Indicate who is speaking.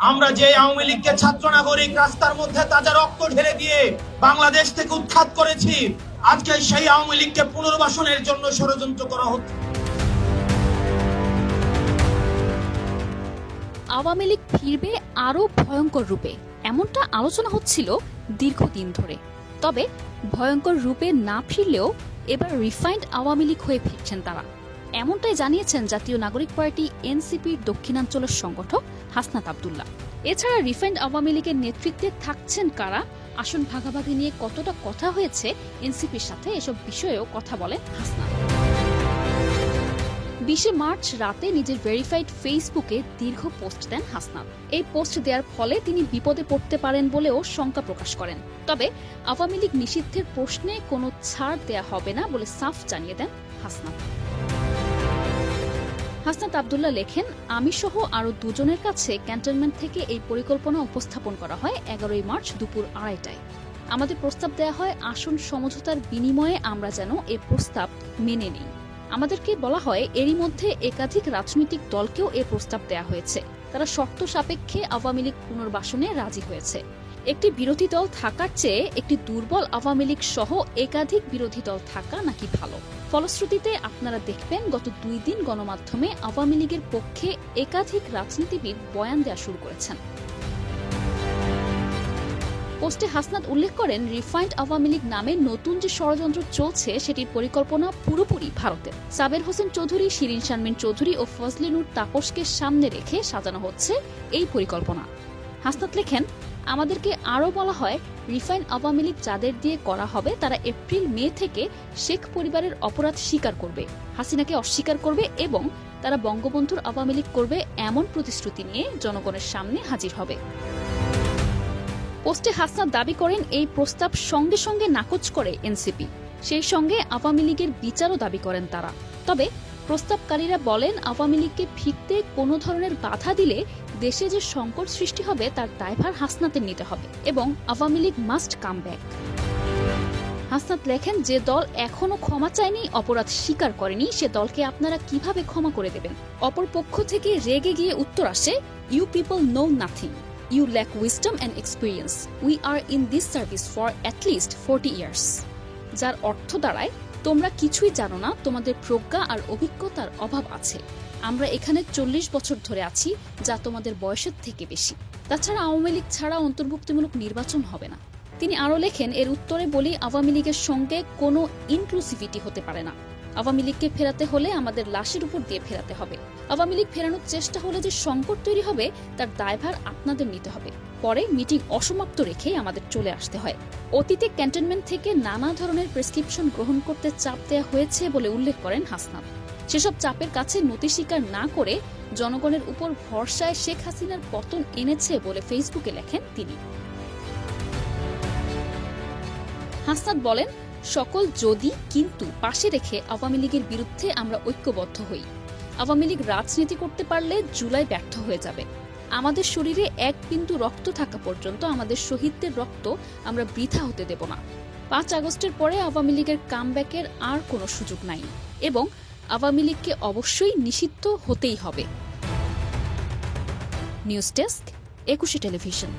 Speaker 1: আমরা যে আওয়ামী লীগকে ছাত্র নাগরিক রাস্তার মধ্যে তাজা রক্ত ঢেলে দিয়ে বাংলাদেশ থেকে উৎখাত করেছি, আজকে সেই আওয়ামী লীগকে পুনর্বাসনের জন্য ষড়যন্ত্র করা হচ্ছে।
Speaker 2: আওয়ামী লীগ ফিরবে আরও ভয়ঙ্কর রূপে, এমনটা আলোচনা হচ্ছিল দীর্ঘদিন ধরে। তবে ভয়ঙ্কর রূপে না ফিরলেও এবার রিফাইন্ড আওয়ামী লীগ হয়ে ফিরছেন তারা। এমনটাই জানিয়েছেন জাতীয় নাগরিক পার্টি এনসিপির দক্ষিণাঞ্চলের সংগঠক হাসনাত আবদুল্লাহ। এছাড়া রিফাইন্ড আওয়ামী লীগের নেতৃত্বে থাকছেন কারা? আসন ভাগাভাগি নিয়ে কতটা কথা হয়েছে এনসিপির সাথে? এসব বিষয়েও কথা বলেন হাসনাত। বিশে মার্চ রাতে নিজের ভেরিফাইড ফেসবুকে দীর্ঘ পোস্ট দেন হাসনাত। এই পোস্ট দেওয়ার ফলে তিনি বিপদে পড়তে পারেন বলেও শঙ্কা প্রকাশ করেন। তবে আওয়ামী লীগ নিষিদ্ধের প্রশ্নে কোনো ছাড় দেয়া হবে না বলে সাফ জানিয়ে দেন হাসনাত। হাসনাত আবদুল্লাহ লেখেন আমি সহ আরও দুজনের কাছে ক্যান্টনমেন্ট থেকে এই পরিকল্পনা উপস্থাপন করা হয় এগারোই মার্চ দুপুর আড়াইটায়। আমাদের প্রস্তাব দেয়া হয়, আসন সমঝোতার বিনিময়ে আমরা যেন এ প্রস্তাব মেনে নিই। আমাদেরকে বলা হয়, এরই মধ্যে একাধিক রাজনৈতিক দলকেও এ প্রস্তাব দেয়া হয়েছে। তারা শর্ত সাপেক্ষে আওয়ামী লীগ পুনর্বাসনে রাজি হয়েছে। একটি বিরোধী দল থাকার চেয়ে একটি দুর্বল আওয়ামী লীগ সহ একাধিক বিরোধী দল থাকা নাকি ভালো? ফলশ্রুতিতে আপনারা দেখবেন গত দুই দিন গণমাধ্যমে আওয়ামী লীগের পক্ষে একাধিক রাজনীতিবিদ বয়ান দেওয়া শুরু করেছেন। পোস্টে হাসনাত উল্লেখ করেন, রিফাইন্ড আওয়ামী লীগ নামে নতুন যে ষড়যন্ত্র চলছে, সেটির পরিকল্পনা পুরোপুরি ভারতের। সাবের হোসেন চৌধুরী, শিরিন শারমিন চৌধুরী ও ফজলিনুর তাপসকে সামনে রেখে সাজানো হচ্ছে এই পরিকল্পনা। হাসনাত লেখেন, আমাদেরকে আরও বলা হয়, রিফাইন আওয়ামী লীগ যাদের দিয়ে করা হবে, তারা এপ্রিল, মে থেকে শেখ পরিবারের অপরাধ স্বীকার করবে, হাসিনাকে অস্বীকার করবে এবং তারা বঙ্গবন্ধুর আওয়ামী লীগ করবে এমন প্রতিশ্রুতি নিয়ে জনগণের সামনে হাজির হবে। পোস্টে হাসনাত দাবি করেন, এই প্রস্তাব সঙ্গে সঙ্গে নাকচ করে এনসিপি, সেই সঙ্গে আওয়ামী লীগের বিচারও দাবি করেন তারা। তবে প্রস্তাবকারীরা বলেন, আওয়ামী লীগকে ফিরতে কোনো ধরনের বাধা দিলে দেশে যে সংকট সৃষ্টি হবে, তার দায়ভার হাসনাতের নিতে হবে এবং Awami League must come back Hasnat লেখেন, যে দল এখনও ক্ষমা চায়নি, অপরাধ স্বীকার করেনি, সে দলকে আপনারা কীভাবে ক্ষমা করে দেবেন? অপর পক্ষ থেকে রেগে গিয়ে উত্তর আসে you people know nothing you lack wisdom and experience we are in this service for at least forty years যার অর্থ দাঁড়ায়, তোমরা কিছুই জানো না, তোমাদের প্রজ্ঞা আর অভিজ্ঞতার অভাব আছে। আমরা এখানে চল্লিশ বছর ধরে আছি, যা তোমাদের বয়সের থেকে বেশি। তাছাড়া আওয়ামী লীগ ছাড়া অন্তর্ভুক্তিমূলক নির্বাচন হবে না। তিনি আরও লেখেন, এর উত্তরে বলি, আওয়ামী লীগের সঙ্গে কোনো ইনক্লুসিভিটি হতে পারে না। আওয়ামী লীগকে ফেরাতে হলে আমাদের লাশের উপর দিয়ে ফেরাতে হবে। আওয়ামী লীগ ফেরানোর চেষ্টা হলে যে সংকট তৈরি হবে, তার দায়ভার আপনাদের নিতে হবে। পরে মিটিং অসমাপ্ত রেখেই আমাদের চলে আসতে হয়। অতীতে ক্যান্টনমেন্ট থেকে নানা ধরনের প্রেসক্রিপশন গ্রহণ করতে চাপ দেওয়া হয়েছে বলে উল্লেখ করেন হাসনাত। সেসব চাপের কাছে নতি স্বীকার না করে জনগণের উপর ভরসায় শেখ হাসিনার পতন এনেছে বলে ফেসবুকে লেখেন তিনি। হাসনাত বলেন, সকল যদি, কিন্তু পাশে রেখে আওয়ামী লীগের বিরুদ্ধে আমরা ঐক্যবদ্ধ হই। আওয়ামী লীগ রাজনীতি করতে পারলে জুলাই ব্যর্থ হয়ে যাবে। আমাদের শরীরে এক বিন্দু রক্ত থাকা পর্যন্ত আমাদের শহীদদের রক্ত আমরা বৃথা হতে দেব না। পাঁচ আগস্টের পরে আওয়ামী লীগের কামব্যাকের আর কোনো সুযোগ নাই। এবং আওয়ামী লীগকে অবশ্যই নিষিদ্ধ হতেই হবে। News desk Ekushey Television.